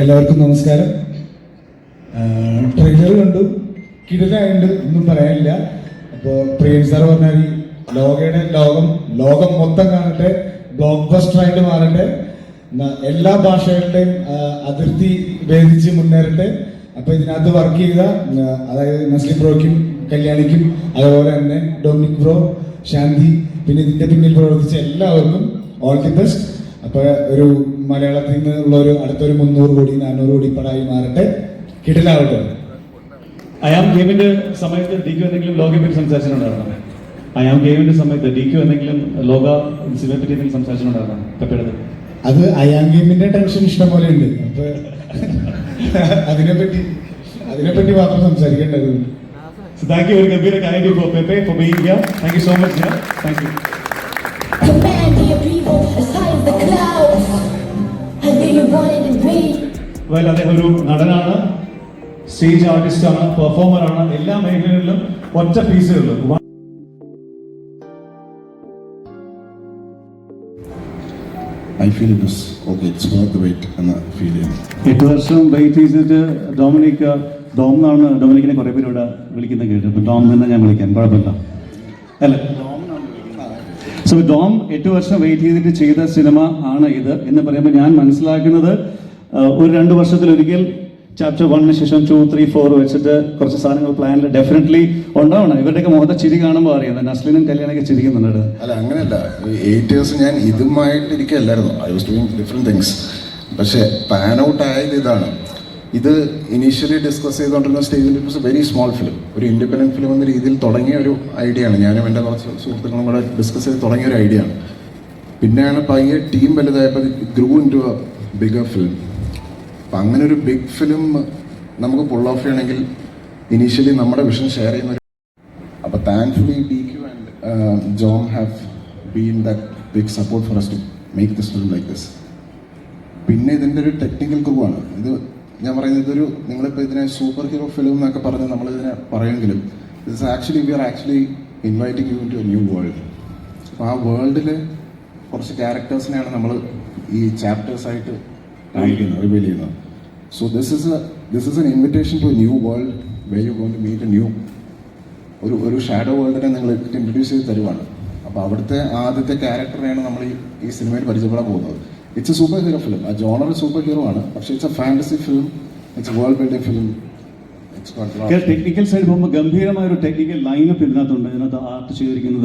എല്ലാവർക്കും നമസ്കാരം. ട്രെയിലർ കണ്ടു. കിടിലായുണ്ട് ഒന്നും പറയാനില്ല. അപ്പോൾ പ്രിയൻ സാർ പറഞ്ഞാൽ ലോകയുടെ ലോകം ലോകം മൊത്തം കാണട്ടെ ബ്ലോക്ക് ബസ്റ്റർ ആയിട്ട് മാറട്ടെ എല്ലാ ഭാഷകളുടെയും അതിർത്തി ഭേദിച്ച് മുന്നേറട്ടെ. അപ്പൊ ഇതിനകത്ത് വർക്ക് ചെയ്ത അതായത് നസ്ലി ബ്രോയ്ക്കും കല്യാണിക്കും അതുപോലെ തന്നെ ഡൊമിനിക് ബ്രോ ശാന്തി പിന്നെ ഇതിന്റെ പിന്നിൽ പ്രവർത്തിച്ച എല്ലാവർക്കും ഓൾ ദി ബെസ്റ്റ് അപ്പൊ ഒരു മലയാളത്തിൽ നിന്നുള്ള ഒരു അടുത്തൊരു മുന്നൂറ് കോടി നാനൂറ് കോടി പടായി മാറട്ടെ. കിടിലാവട്ടെ. അയാം ഗെയിമിന്റെ സമയത്ത് ഡി ക്യു എന്തെങ്കിലും ലോകയെ പറ്റി സംസാരിച്ചിട്ടുണ്ടായിരുന്നു? അയാം ഗെയിമിന്റെ സമയത്ത് ഡി ക്യു എന്തെങ്കിലും ലോക സിനിമയെ പറ്റി എന്തെങ്കിലും സംസാരിച്ചിട്ടുണ്ടായിരുന്നു? പെപ്പയുടെ അത് അയാം ഗെയിമിന്റെ ടെൻഷൻ ഇഷ്ടം പോലെ ഉണ്ട്. അപ്പൊ അതിനെപ്പറ്റി അതിനെപ്പറ്റി മാത്രം സംസാരിക്കേണ്ടത്. താങ്ക് യു ഗംഭീര thank you so much thank you അദ്ദേഹം ഒരു നടനാണ്. സ്റ്റേജ് ആർട്ടിസ്റ്റാണ് പെർഫോമറാണ് എല്ലാ മേഖലകളിലും ഒറ്റ പീസുകളിലും I feel this. Okay, it's worth the wait and I feel it. എട്ട് വർഷം വെയിറ്റ് ചെയ്തിട്ട് ഡൊമിനിക് ഡോം എന്നാണ് ഡൊമിനിക്കിനെ കുറെ പേര് ഇവിടെ വിളിക്കുന്നത് കേട്ടു. അപ്പൊ ഡോം തന്നെ ഞാൻ വിളിക്കാം. കുഴപ്പമില്ല. അല്ല? സോ ഡോം എട്ട് വർഷം വെയിറ്റ് ചെയ്തിട്ട് ചെയ്ത സിനിമ ആണ് ഇത്. എന്ന് പറയുമ്പോൾ ഞാൻ മനസ്സിലാക്കുന്നത് ഒരു രണ്ട് വർഷത്തിലൊരിക്കൽ ചാപ്റ്റർ വണ്ണിന് ശേഷം ടു ത്രീ ഫോർ വെച്ചിട്ട് കുറച്ച് സാധനങ്ങൾ പ്ലാനിൽ ഡെഫിനറ്റ്ലി ഉണ്ടാവണം. ഇവരുടെയൊക്കെ മുഖത്തെ ചിരി കാണുമ്പോൾ അറിയാം. നസ്ലിനും കല്യാണൊക്കെ ചിരിക്കുന്നുണ്ട് അല്ല അങ്ങനെയല്ല. എയ്റ്റ് ഇയേഴ്സ് ഞാൻ ഇതുമായിട്ട് ഇരിക്കുകയല്ലായിരുന്നു I was doing different things പക്ഷേ പാൻ ഔട്ട് ആയത് ഇതാണ്. ഇത് ഇനീഷ്യലി ഡിസ്കസ് ചെയ്തുകൊണ്ടിരുന്ന സ്റ്റേജിൽ it was very small film ഒരു ഇൻഡിപെൻഡന്റ് ഫിലിം എന്ന രീതിയിൽ തുടങ്ങിയ ഒരു ഐഡിയ ആണ്. ഞാനും എന്റെ കുറച്ച് സുഹൃത്തുക്കളും കൂടെ ഡിസ്കസ് ചെയ്ത് തുടങ്ങിയ ഒരു ഐഡിയ ആണ്. പിന്നെയാണ് പയ്യെ team വലുതായപ്പോൾ grew in to a bigger film അപ്പം അങ്ങനെ ഒരു ബിഗ് ഫിലിം നമുക്ക് പുൾ ഓഫ് ചെയ്യണമെങ്കിൽ ഇനീഷ്യലി നമ്മുടെ വിഷൻ ഷെയർ ചെയ്യുന്ന ഒരു അപ്പോൾ thankfully D Q and John have been that big support for us to make this film like this പിന്നെ ഇതിന്റെ ഒരു ടെക്നിക്കൽ ക്രൂ ആണ്. ഇത് ഞാൻ പറയുന്നത് ഇതൊരു നിങ്ങളിപ്പോൾ ഇതിനെ സൂപ്പർ ഹീറോ ഫിലിം എന്നൊക്കെ പറഞ്ഞ് നമ്മളിതിനെ പറയുമെങ്കിലും it's actually we are actually inviting you to a new world അപ്പോൾ ആ വേൾഡിൽ കുറച്ച് ക്യാരക്ടേഴ്സിനെയാണ് നമ്മൾ ഈ ചാപ്റ്റേഴ്സായിട്ട് കാണിക്കുന്നത് റിവീൽ ചെയ്യുന്നത് so this is this is an invitation to new world where you gonna meet a new ഒരു ഒരു ഷാഡോ വേൾഡിനെ നിങ്ങൾ ഇൻട്രൊഡ്യൂസ് ചെയ്ത് തരുവാണ്. അപ്പോൾ അവിടുത്തെ ആദ്യത്തെ ക്യാരക്ടറിനെയാണ് നമ്മൾ ഈ സിനിമയിൽ പരിചയപ്പെടാൻ പോകുന്നത്. It's a super hero film ആ ജോണർ സൂപ്പർ ഹീറോ ആണ് പക്ഷേ it's a fantasy film it's world building film technical side പോകുമ്പോൾ ഗംഭീരമായ ഒരു ടെക്നിക്കൽ ലൈനപ്പ് ഇതിനകത്തുണ്ട്. ഇതിനകത്ത് ആർട്ട് ചെയ്തിരിക്കുന്നത്